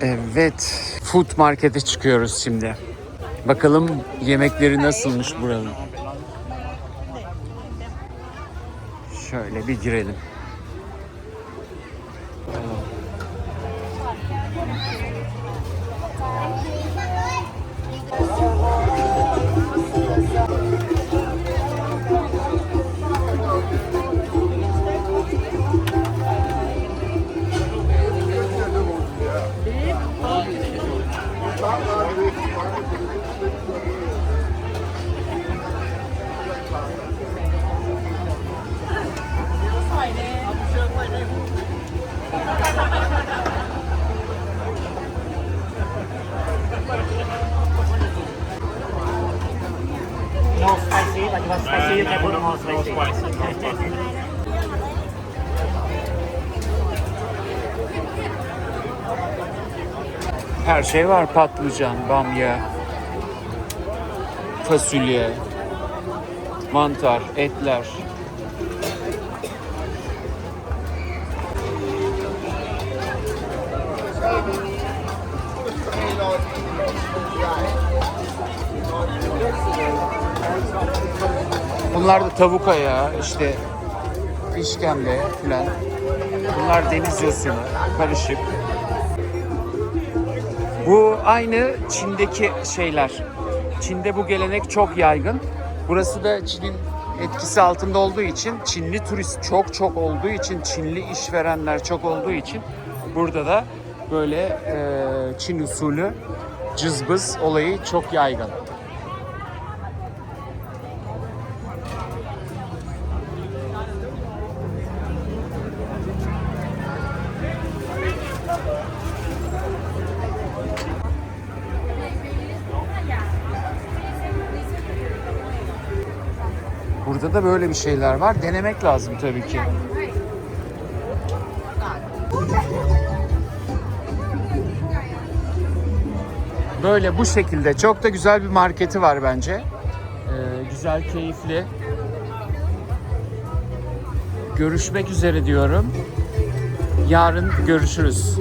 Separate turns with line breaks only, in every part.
Evet, food markete çıkıyoruz şimdi. Bakalım yemekleri nasılmış buranın. Şöyle bir girelim. Her şey var. Patlıcan, bamya, fasulye, mantar, etler. Bunlar da tavuk ayağı, işte işkembe filan. Bunlar deniz yosunu, karışık. Bu aynı Çin'deki şeyler. Çin'de bu gelenek çok yaygın. Burası da Çin'in etkisi altında olduğu için Çinli turist çok çok olduğu için Çinli işverenler çok olduğu için burada da böyle e, Çin usulü cızbız olayı çok yaygın. Burada da böyle bir şeyler var. Denemek lazım tabii ki. Böyle bu şekilde. Çok da güzel bir marketi var bence. Ee, güzel, keyifli. Görüşmek üzere diyorum. Yarın görüşürüz.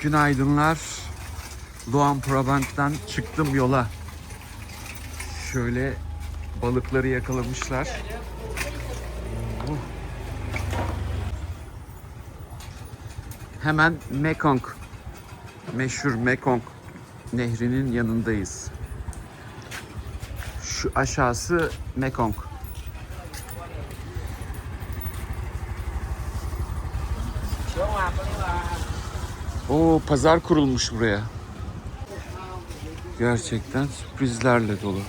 Günaydınlar. Luan Prabant'tan çıktım yola. Şöyle balıkları yakalamışlar. Oh. Hemen Mekong, meşhur Mekong nehrinin yanındayız. Şu aşağısı Mekong. Oo pazar kurulmuş buraya. Gerçekten sürprizlerle dolu.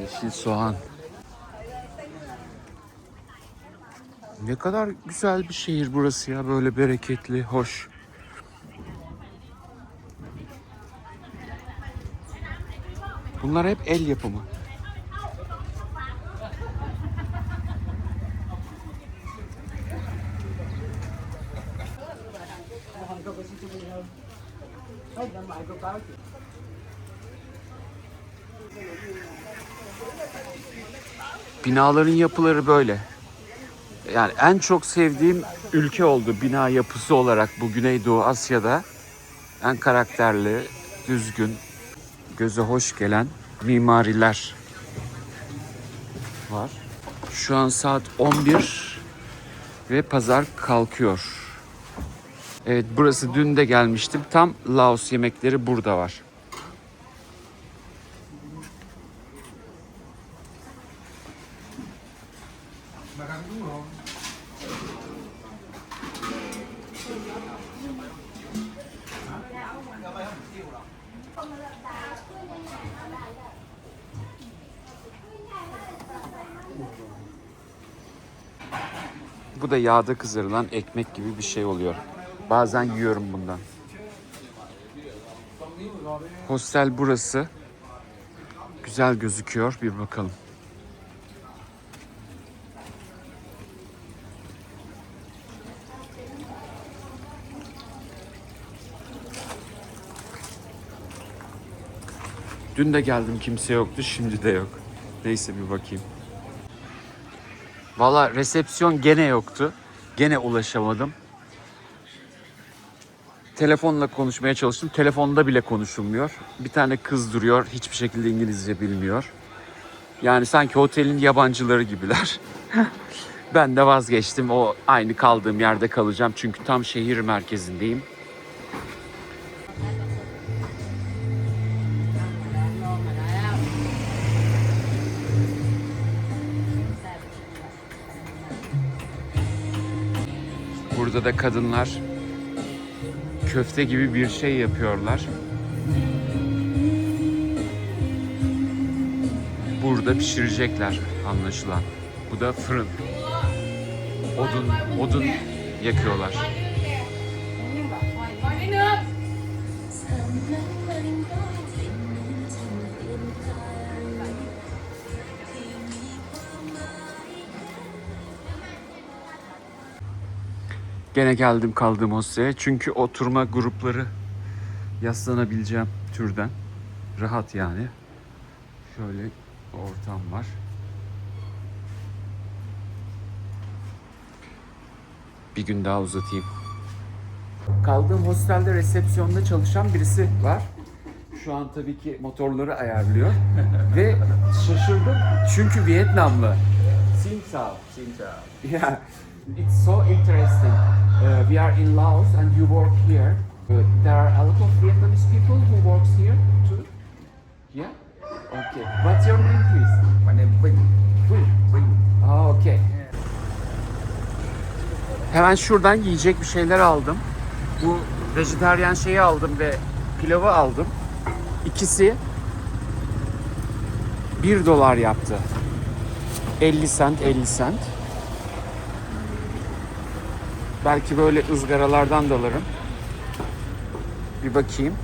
Yeşil soğan. Ne kadar güzel bir şehir burası ya. Böyle bereketli, hoş. Bunlar hep el yapımı. Binaların yapıları böyle. Yani en çok sevdiğim ülke oldu bina yapısı olarak bu Güneydoğu Asya'da. En karakterli, düzgün, göze hoş gelen mimariler var. Şu an saat 11 ve pazar kalkıyor. Evet burası dün de gelmiştim. Tam Laos yemekleri burada var. Bu da yağda kızarılan ekmek gibi bir şey oluyor. Bazen yiyorum bundan. Hostel burası. Güzel gözüküyor. Bir bakalım. Dün de geldim kimse yoktu. Şimdi de yok. Neyse bir bakayım. Valla resepsiyon gene yoktu. Gene ulaşamadım. Telefonla konuşmaya çalıştım. Telefonda bile konuşulmuyor. Bir tane kız duruyor. Hiçbir şekilde İngilizce bilmiyor. Yani sanki otelin yabancıları gibiler. ben de vazgeçtim. O aynı kaldığım yerde kalacağım. Çünkü tam şehir merkezindeyim. Burada da kadınlar köfte gibi bir şey yapıyorlar. Burada pişirecekler anlaşılan. Bu da fırın. Odun, odun yakıyorlar. Gene geldim kaldığım hosteye. Çünkü oturma grupları yaslanabileceğim türden. Rahat yani. Şöyle ortam var. Bir gün daha uzatayım. Kaldığım hostelde resepsiyonda çalışan birisi var. Şu an tabii ki motorları ayarlıyor. Ve şaşırdım çünkü Vietnamlı. Xin chào.
Xin chào.
Yeah, it's so interesting. Uh, we are in Laos and you work here. Uh, there are a lot of Vietnamese people who works here too. Yeah. Okay. What's your name, please?
My name is Vinh.
Will.
Vinh.
Ah, okay. Hemen şuradan yiyecek bir şeyler aldım. Bu vejetaryen şeyi aldım ve pilavı aldım. İkisi 1 dolar yaptı. 50 sent, 50 sent. Belki böyle ızgaralardan da alırım. Bir bakayım.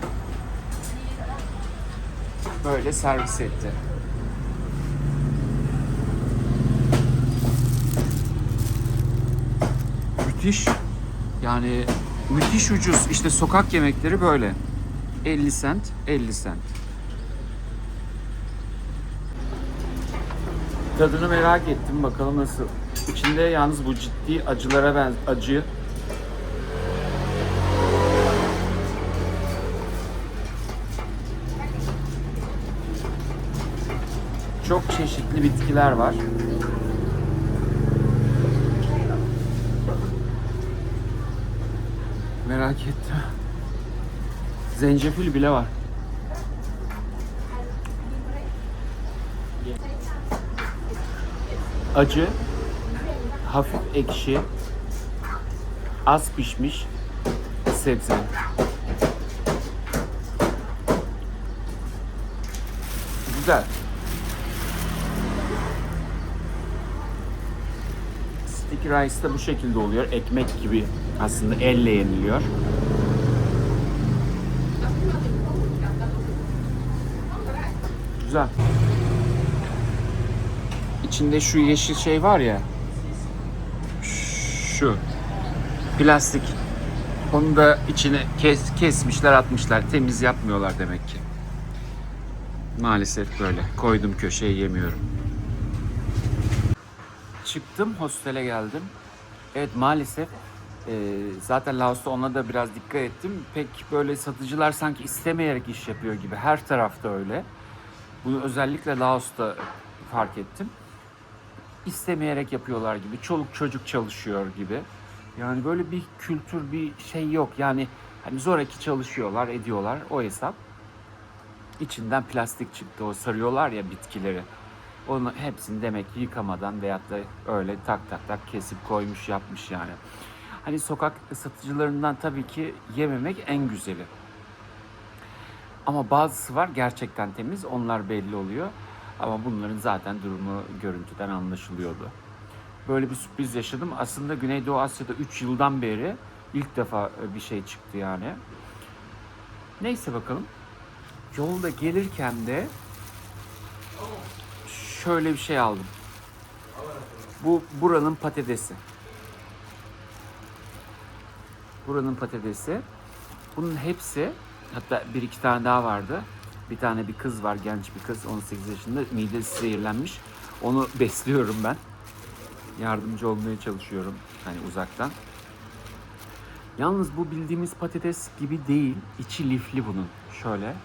Böyle servis etti. Müthiş. Yani müthiş ucuz. İşte sokak yemekleri böyle. 50 sent, 50 sent. Tadını merak ettim. Bakalım nasıl. İçinde yalnız bu ciddi acılara ben acı. Çok çeşitli bitkiler var. Merak ettim. Zencefil bile var. Acı, hafif ekşi, az pişmiş sebze. Güzel. Sticky rice da bu şekilde oluyor. Ekmek gibi aslında elle yeniliyor. Güzel. İçinde şu yeşil şey var ya. Şu. Plastik. Onu da içine kes, kesmişler atmışlar. Temiz yapmıyorlar demek ki. Maalesef böyle. Koydum köşeye yemiyorum. Çıktım hostele geldim. Evet maalesef e, zaten Laos'ta ona da biraz dikkat ettim. Pek böyle satıcılar sanki istemeyerek iş yapıyor gibi. Her tarafta öyle. Bunu özellikle Laos'ta fark ettim. İstemeyerek yapıyorlar gibi. Çoluk çocuk çalışıyor gibi. Yani böyle bir kültür, bir şey yok. Yani hani zoraki çalışıyorlar, ediyorlar o hesap. İçinden plastik çıktı. O sarıyorlar ya bitkileri. Onu hepsini demek ki yıkamadan veyahut da öyle tak tak tak kesip koymuş yapmış yani. Hani sokak satıcılarından tabii ki yememek en güzeli. Ama bazısı var gerçekten temiz. Onlar belli oluyor. Ama bunların zaten durumu görüntüden anlaşılıyordu. Böyle bir sürpriz yaşadım. Aslında Güneydoğu Asya'da 3 yıldan beri ilk defa bir şey çıktı yani. Neyse bakalım. Yolda gelirken de şöyle bir şey aldım. Bu buranın patatesi. Buranın patatesi. Bunun hepsi hatta bir iki tane daha vardı. Bir tane bir kız var genç bir kız 18 yaşında midesi zehirlenmiş. Onu besliyorum ben. yardımcı olmaya çalışıyorum hani uzaktan. Yalnız bu bildiğimiz patates gibi değil. İçi lifli bunun. Şöyle.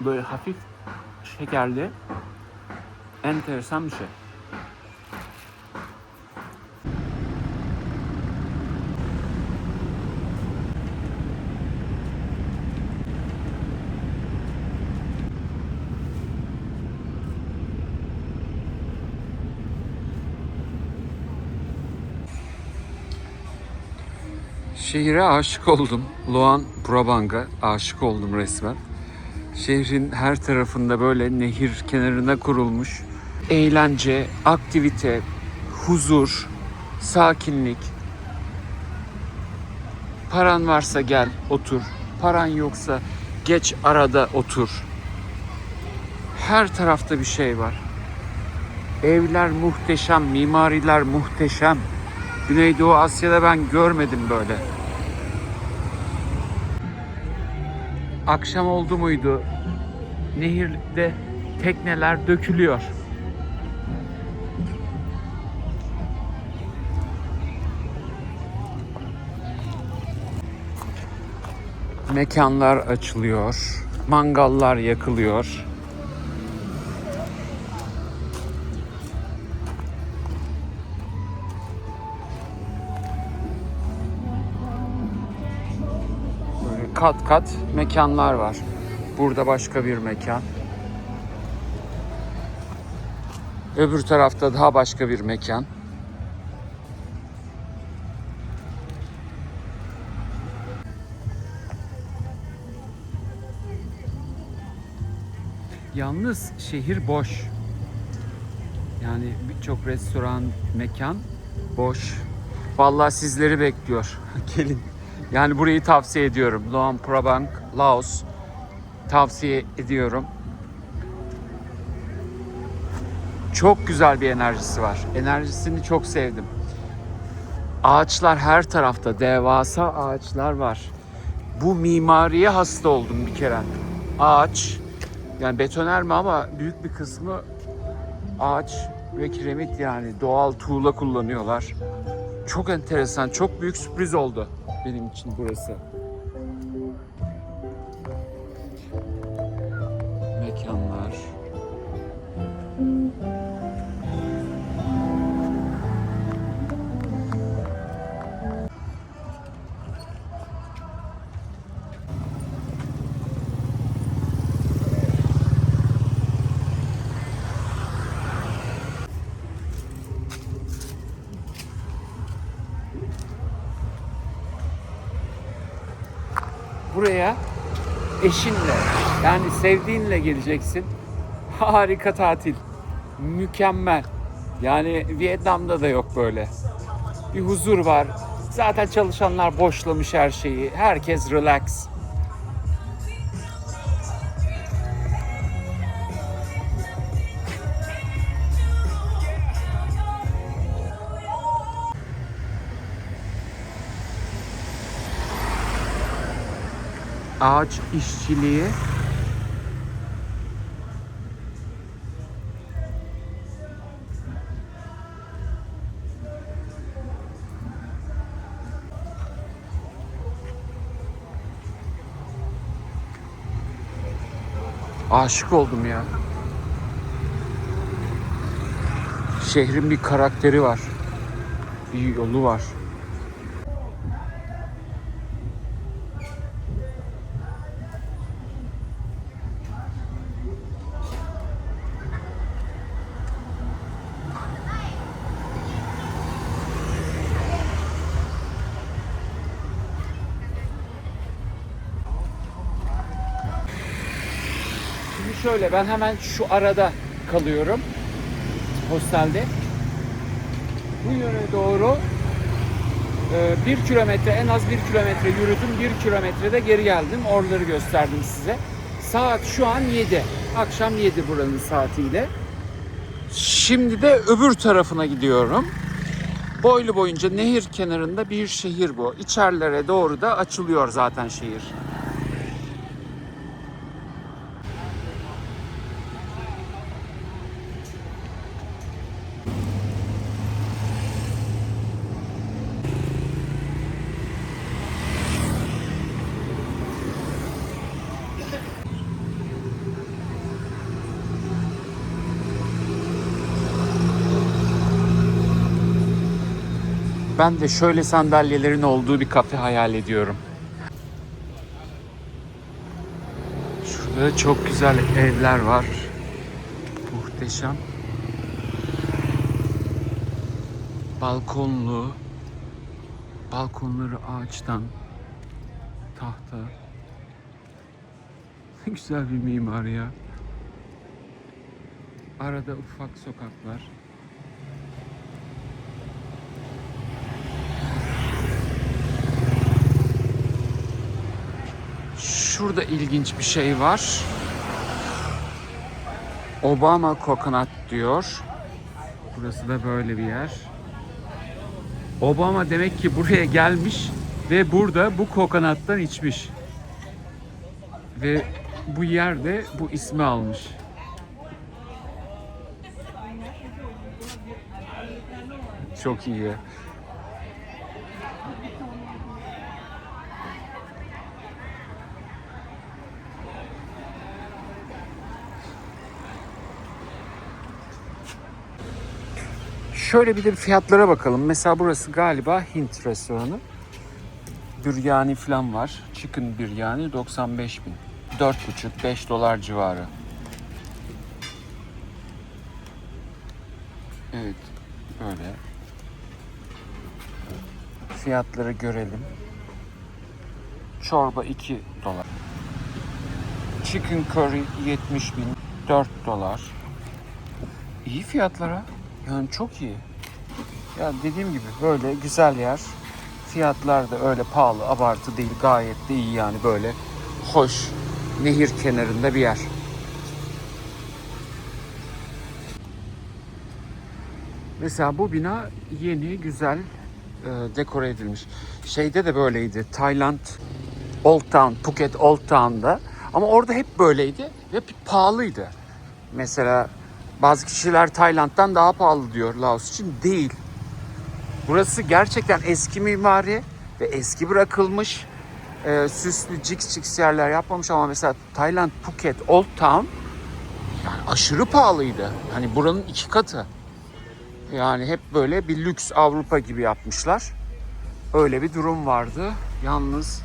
Böyle hafif şekerli. Enteresan bir şey. Şehire aşık oldum. Luan Prabang'a aşık oldum resmen. Şehrin her tarafında böyle nehir kenarına kurulmuş eğlence, aktivite, huzur, sakinlik. Paran varsa gel otur. Paran yoksa geç arada otur. Her tarafta bir şey var. Evler muhteşem, mimariler muhteşem. Güneydoğu Asya'da ben görmedim böyle. Akşam oldu muydu? Nehirde tekneler dökülüyor. Mekanlar açılıyor. Mangallar yakılıyor. Kat kat mekanlar var. Burada başka bir mekan. Öbür tarafta daha başka bir mekan. Yalnız şehir boş. Yani birçok restoran, mekan boş. Vallahi sizleri bekliyor. Gelin. Yani burayı tavsiye ediyorum. Luang Prabang, Laos tavsiye ediyorum. Çok güzel bir enerjisi var. Enerjisini çok sevdim. Ağaçlar her tarafta. Devasa ağaçlar var. Bu mimariye hasta oldum bir kere. Ağaç, yani betoner mi ama büyük bir kısmı ağaç ve kiremit yani doğal tuğla kullanıyorlar. Çok enteresan, çok büyük sürpriz oldu benim için burası. Buraya eşinle yani sevdiğinle geleceksin. Harika tatil. Mükemmel. Yani Vietnam'da da yok böyle. Bir huzur var. Zaten çalışanlar boşlamış her şeyi. Herkes relax. Ağaç işçiliği Aşık oldum ya. Şehrin bir karakteri var. Bir yolu var. Şöyle ben hemen şu arada kalıyorum. Hostelde. Bu yöne doğru e, bir kilometre en az bir kilometre yürüdüm. Bir kilometrede geri geldim. Oraları gösterdim size. Saat şu an 7. Akşam 7 buranın saatiyle. Şimdi de öbür tarafına gidiyorum. Boylu boyunca nehir kenarında bir şehir bu. İçerilere doğru da açılıyor zaten şehir. Ben de şöyle sandalyelerin olduğu bir kafe hayal ediyorum. Şurada çok güzel evler var. Muhteşem. Balkonlu. Balkonları ağaçtan. Tahta. Ne güzel bir mimar ya. Arada ufak sokaklar. Şurada ilginç bir şey var. Obama Coconut diyor. Burası da böyle bir yer. Obama demek ki buraya gelmiş ve burada bu kokonattan içmiş. Ve bu yerde bu ismi almış. Çok iyi. Şöyle bir de fiyatlara bakalım. Mesela burası galiba Hint restoranı. Biryani falan var. Chicken biryani 95 bin. 4,5-5 dolar civarı. Evet. Böyle. Fiyatları görelim. Çorba 2 dolar. Chicken curry 70 bin. 4 dolar. İyi fiyatlara. Yani çok iyi. Ya dediğim gibi böyle güzel yer. Fiyatlar da öyle pahalı, abartı değil. Gayet de iyi yani böyle hoş. Nehir kenarında bir yer. Mesela bu bina yeni, güzel e, dekore edilmiş. Şeyde de böyleydi. Tayland Old Town, Phuket Old Town'da. Ama orada hep böyleydi ve pahalıydı. Mesela bazı kişiler Tayland'dan daha pahalı diyor Laos için. Değil. Burası gerçekten eski mimari ve eski bırakılmış. e, süslü ciks ciks yerler yapmamış ama mesela Tayland, Phuket, Old Town yani aşırı pahalıydı. Hani buranın iki katı. Yani hep böyle bir lüks Avrupa gibi yapmışlar. Öyle bir durum vardı. Yalnız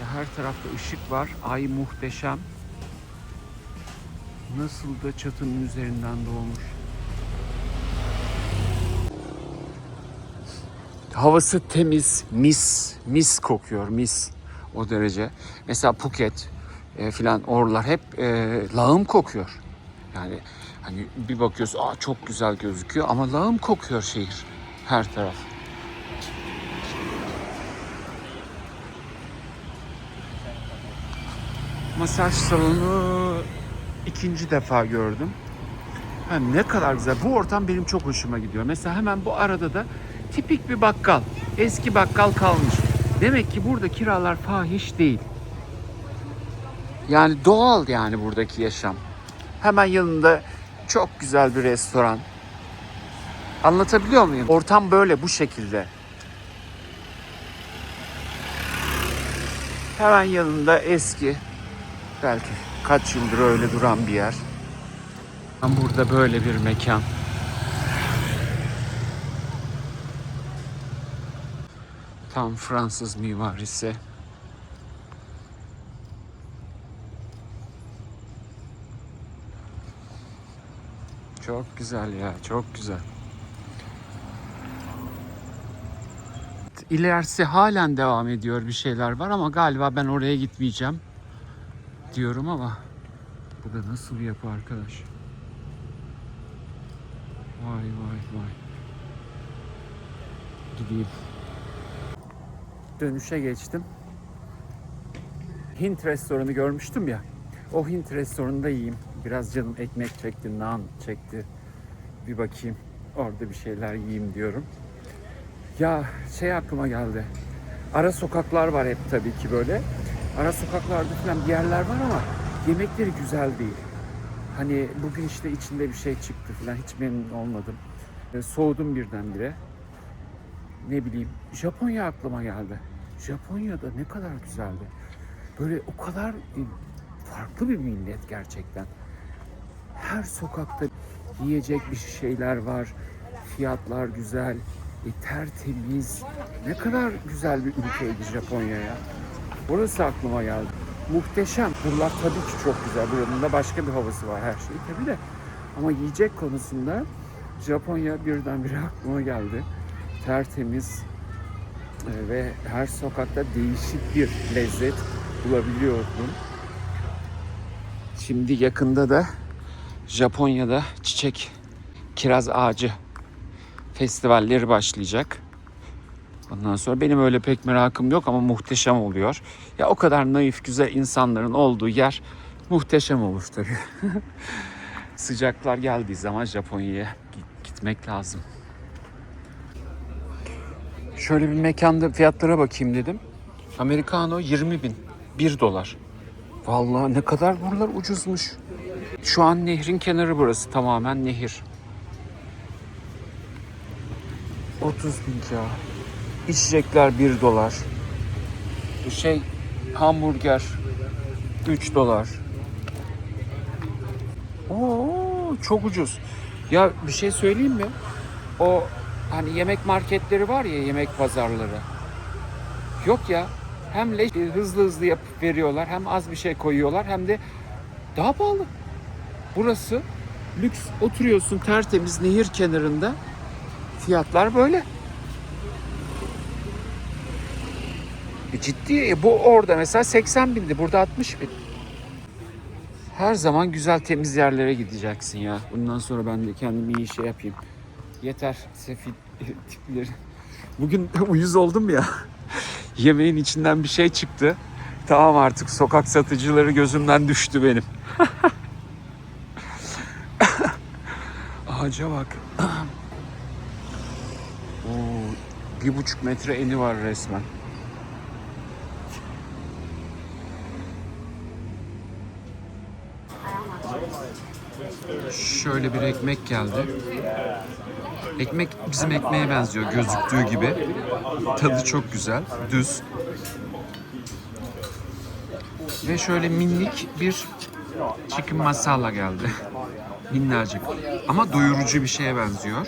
ya her tarafta ışık var. Ay muhteşem. Nasıl da çatının üzerinden doğmuş. Havası temiz, mis, mis kokuyor, mis o derece. Mesela Phuket e, filan oralar hep e, lağım kokuyor. Yani hani bir bakıyorsun, aa çok güzel gözüküyor ama lağım kokuyor şehir her taraf. Masaj salonu ikinci defa gördüm. Ha, ne kadar güzel. Bu ortam benim çok hoşuma gidiyor. Mesela hemen bu arada da tipik bir bakkal. Eski bakkal kalmış. Demek ki burada kiralar fahiş değil. Yani doğal yani buradaki yaşam. Hemen yanında çok güzel bir restoran. Anlatabiliyor muyum? Ortam böyle bu şekilde. Hemen yanında eski belki kaç yıldır öyle duran bir yer. Burada böyle bir mekan. Tam Fransız mimarisi. Çok güzel ya, çok güzel. İlerisi halen devam ediyor bir şeyler var ama galiba ben oraya gitmeyeceğim diyorum ama bu da nasıl bir yapı arkadaş? Vay vay vay. Gideyim. Dönüşe geçtim. Hint restoranı görmüştüm ya. O Hint restoranında yiyeyim. Biraz canım ekmek çekti, naan çekti. Bir bakayım. Orada bir şeyler yiyeyim diyorum. Ya şey aklıma geldi. Ara sokaklar var hep tabii ki böyle. Ara sokaklarda falan bir yerler var ama yemekleri güzel değil. Hani bugün işte içinde bir şey çıktı falan hiç memnun olmadım. Soğudum birdenbire. Ne bileyim Japonya aklıma geldi. Japonya'da ne kadar güzeldi. Böyle o kadar e, farklı bir millet gerçekten. Her sokakta yiyecek bir şeyler var. Fiyatlar güzel. E, tertemiz. Ne kadar güzel bir ülkeydi Japonya ya. Orası aklıma geldi. Muhteşem. Buralar tabii ki çok güzel. Buranın da başka bir havası var her şey tabii de. Ama yiyecek konusunda Japonya birdenbire aklıma geldi. Tertemiz e, ve her sokakta değişik bir lezzet bulabiliyordum. Şimdi yakında da Japonya'da çiçek kiraz ağacı festivalleri başlayacak. Ondan sonra benim öyle pek merakım yok ama muhteşem oluyor. Ya o kadar naif güzel insanların olduğu yer muhteşem olur tabii. Sıcaklar geldiği zaman Japonya'ya gi- gitmek lazım. Şöyle bir mekanda fiyatlara bakayım dedim. Americano 20 bin. 1 dolar. Vallahi ne kadar buralar ucuzmuş. Şu an nehrin kenarı burası tamamen nehir. 30 bin kağıt. İçecekler 1 dolar. Şey hamburger 3 dolar. Oo çok ucuz. Ya bir şey söyleyeyim mi? O hani yemek marketleri var ya yemek pazarları. Yok ya. Hem leş, hızlı hızlı yapıp veriyorlar hem az bir şey koyuyorlar hem de daha pahalı. Burası lüks oturuyorsun tertemiz nehir kenarında. Fiyatlar böyle. E ciddi e bu orada mesela 80 bindi burada 60 bin. Her zaman güzel temiz yerlere gideceksin ya. Bundan sonra ben de kendimi iyi şey yapayım. Yeter sefil tipleri. Bugün uyuz oldum ya. Yemeğin içinden bir şey çıktı. Tamam artık sokak satıcıları gözümden düştü benim. Ağaca bak. Oo, bir buçuk metre eni var resmen. Şöyle bir ekmek geldi. Ekmek bizim ekmeğe benziyor gözüktüğü gibi. Tadı çok güzel, düz. Ve şöyle minik bir chicken masala geldi. Minnacık. Ama doyurucu bir şeye benziyor.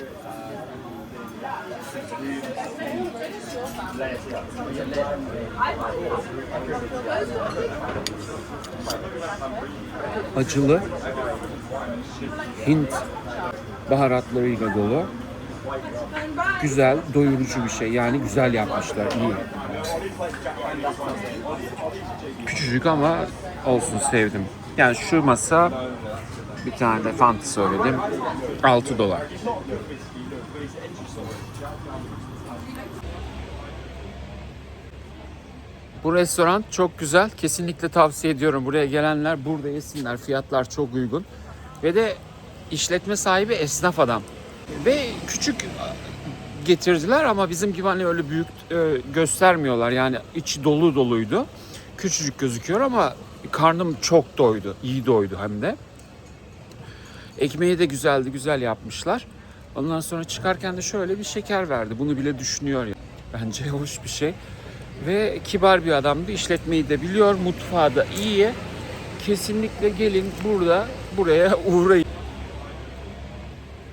Acılı Hint baharatlarıyla dolu. Güzel, doyurucu bir şey. Yani güzel yapmışlar, iyi. Küçücük ama olsun sevdim. Yani şu masa bir tane de Fanta söyledim. 6 dolar. Bu restoran çok güzel. Kesinlikle tavsiye ediyorum. Buraya gelenler burada yesinler. Fiyatlar çok uygun. Ve de işletme sahibi esnaf adam. Ve küçük getirdiler ama bizim gibi hani öyle büyük e, göstermiyorlar. Yani içi dolu doluydu. Küçücük gözüküyor ama karnım çok doydu. İyi doydu hem de. Ekmeği de güzeldi, güzel yapmışlar. Ondan sonra çıkarken de şöyle bir şeker verdi. Bunu bile düşünüyor ya. Bence hoş bir şey. Ve kibar bir adamdı. İşletmeyi de biliyor, mutfağı da iyi. Kesinlikle gelin burada, buraya uğrayın.